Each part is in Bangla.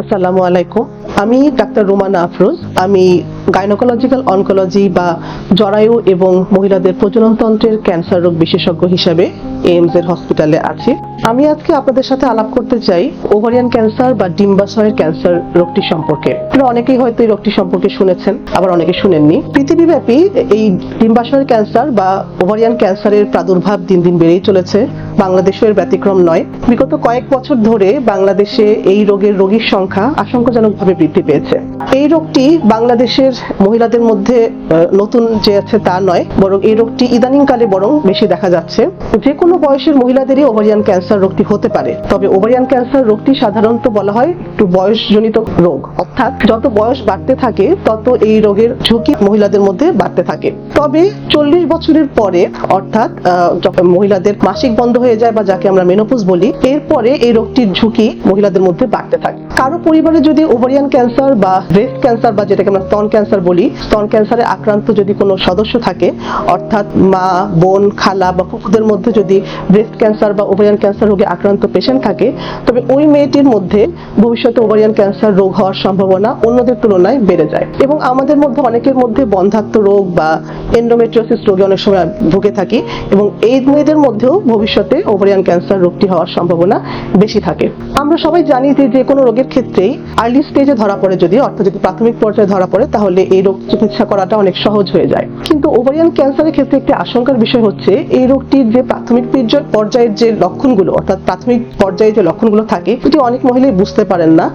আসসালামু আলাইকুম। আমি ডাক্তার রুমানা আফরোজ। আমি গাইনোকোলজিক্যাল অনকোলজি বা জরায়ু এবং মহিলাদের প্রজননতন্ত্রের ক্যান্সার রোগ বিশেষজ্ঞ হিসাবে এইমস এর হসপিটালে আছি। আমি আজকে আপনাদের সাথে আলাপ করতে চাই ওভারিয়ান ক্যান্সার বা ডিম্বাশয়ের ক্যান্সার রোগটি সম্পর্কে। আপনারা অনেকেই হয়তো এই রোগটি সম্পর্কে শুনেছেন, আবার অনেকে শুনেননি। পৃথিবীব্যাপী এই ডিম্বাশয়ের ক্যান্সার বা ওভারিয়ান ক্যান্সারের প্রাদুর্ভাব দিন দিন বেড়েই চলেছে। বাংলাদেশের ব্যতিক্রম নয়। বিগত কয়েক বছর ধরে বাংলাদেশে এই রোগের রোগীর সংখ্যা আশঙ্কাজনকভাবে বৃদ্ধি পেয়েছে। এই রোগটি বাংলাদেশের মহিলাদের মধ্যে নতুন যে আছে তা নয়, বরং এই রোগটি ইদানিংকালে বরং বেশি দেখা যাচ্ছে। যে কোনো বয়সের মহিলাদেরই ওভারিয়ান ক্যান্সার রোগটি হতে পারে। তবে ওভারিয়ান ক্যান্সার রোগটি সাধারণত বলা হয় একটু বয়সজনিত রোগ। অর্থাৎ যত বয়স বাড়তে থাকে, তত এই রোগের ঝুঁকি মহিলাদের মধ্যে বাড়তে থাকে। তবে চল্লিশ বছরের পরে, অর্থাৎ মহিলাদের মাসিক বন্ধ হয়ে যায় বা যাকে আমরা মেনোপোজ বলি, এরপরে এই রোগটির ঝুঁকি মহিলাদের মধ্যে বাড়তে থাকে। কারও পরিবারে যদি ওভারিয়ান ক্যান্সার বা ব্রেস্ট ক্যান্সার বা যেটাকে আমরা স্তন ক্যান্সার বলি, স্তন ক্যান্সারে আক্রান্ত যদি কোনো সদস্য থাকে, অর্থাৎ মা, বোন, খালা বা ফুফুদের মধ্যে যদি ব্রেস্ট ক্যান্সার বা ওভারিয়ান ক্যান্সার রোগে আক্রান্ত পেশেন্ট থাকে, তবে ওই মেয়েটির মধ্যে ভবিষ্যতে ওভারিয়ান ক্যান্সার রোগ হওয়ার সম্ভাবনা অন্যদের তুলনায় বেড়ে যায়। এবং আমাদের মধ্যে অনেকের মধ্যে বন্ধাত্ম রোগ বা এন্ডোমেট্রিওসিস রোগে অনেক সময় ভুগে থাকি এবং এই মেয়েদের মধ্যেও ভবিষ্যতে ওভারিয়ান ক্যান্সার রোগটি হওয়ার সম্ভাবনা বেশি থাকে। আমরা সবাই জানি যে যে কোনো রোগের ক্ষেত্রেই আর্লি স্টেজে ধরা পড়ে যদি, অর্থাৎ যদি প্রাথমিক পর্যায়ে ধরা পড়ে, তাহলে এই রোগ চিকিৎসা করাটা অনেক সহজ হয়ে যায়। কিন্তু ওভারিয়ান ক্যান্সারের ক্ষেত্রে একটি আশঙ্কার বিষয় হচ্ছে, এই রোগটির যে প্রাথমিক পর্যায়- পর্যায়ের যে লক্ষণগুলো, অর্থাৎ প্রাথমিক পর্যায়ে যে লক্ষণগুলো থাকে এটি অনেক মহিলাই বুঝতে পারেন না।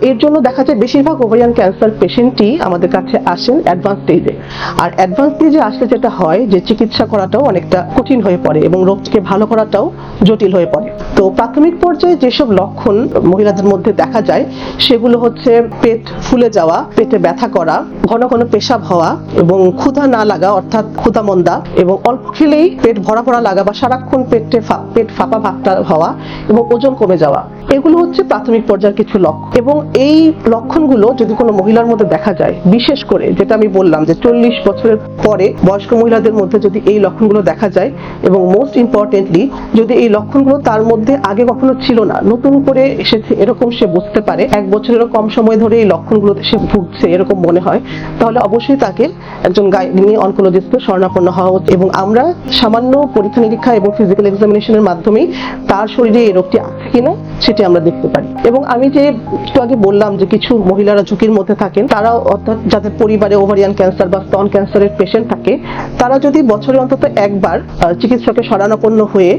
এর জন্য দেখা যায় বেশিরভাগ ওভারিয়ান ক্যান্সার পেশেন্টই আমাদের কাছে আসেন অ্যাডভান্স স্টেজে আর অ্যাডভান্স স্টেজে আসলে যেটা হয় যে চিকিৎসা করাটাও অনেকটা কঠিন হয়ে পড়ে এবং রোগটিকে ভালো করাটাও জটিল হয়ে পড়ে। তো প্রাথমিক পর্যায়ে যেসব লক্ষণ মহিলাদের মধ্যে দেখা যায়, সেগুলো হচ্ছে পেট ফুলে যাওয়া, পেটে ব্যথা করা, ঘন ঘন পেশাব হওয়া এবং ক্ষুধা না লাগা অর্থাৎ ক্ষুধা মন্দা এবং অল্প খেলেই পেট ভরা ভরা লাগা বা সারাক্ষণ পেটে পেট ফাঁপা ভাবটা হওয়া এবং ওজন কমে যাওয়া। এগুলো হচ্ছে প্রাথমিক পর্যায়ের কিছু লক্ষণ এবং এই লক্ষণগুলো যদি কোনো মহিলার মধ্যে দেখা যায়, বিশেষ করে যেটা আমি বললাম যে চল্লিশ বছরের পরে বয়স্ক মহিলাদের মধ্যে যদি এই লক্ষণগুলো দেখা যায় এবং মোস্ট ইম্পর্টেন্টলি যদি এই লক্ষণগুলো তার মধ্যে আগে কখনো ছিল না, নতুন করে এসেছে এরকম সে বুঝতে পারে, এক বছরেরও কম সময় ধরে এই লক্ষণগুলোতে সে ভুগছে এরকম মনে হয়, তাহলে অবশ্যই তাকে একজন গাইনি অনকোলজিস্টকে শরণাপন্ন হওয়া উচিত এবং আমরা সামান্য পরীক্ষা নিরীক্ষা এবং ফিজিক্যাল এক্সামিনেশনের মাধ্যমেই তার শরীরে এই রোগটি আছে কিনা সেটি আমরা দেখতে পারি। এবং আমি যে একটু আগে বললাম যে কিছু মহিলারা ঝুঁকির মধ্যে থাকেন, তারাও অর্থাৎ যাদের পরিবারে ওভারিয়ান ক্যান্সার বা স্তন ক্যান্সারের পেশেন্ট থাকে, তারা যদি বছরে অন্তত একবার চিকিৎসকের শরণাপন্ন হয়ে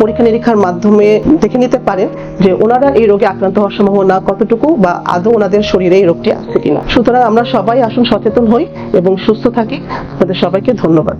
পরীক্ষা নিরীক্ষার মাধ্যমে দেখে নিতে পারেন যে ওনারা এই রোগে আক্রান্ত হওয়ার সম্ভাবনা কতটুকু বা আদৌ ওনাদের শরীরে এই রোগটি আসছে কিনা। সুতরাং আমরা সবাই আসুন সচেতন হই এবং সুস্থ থাকি। আপনাদের সবাইকে ধন্যবাদ।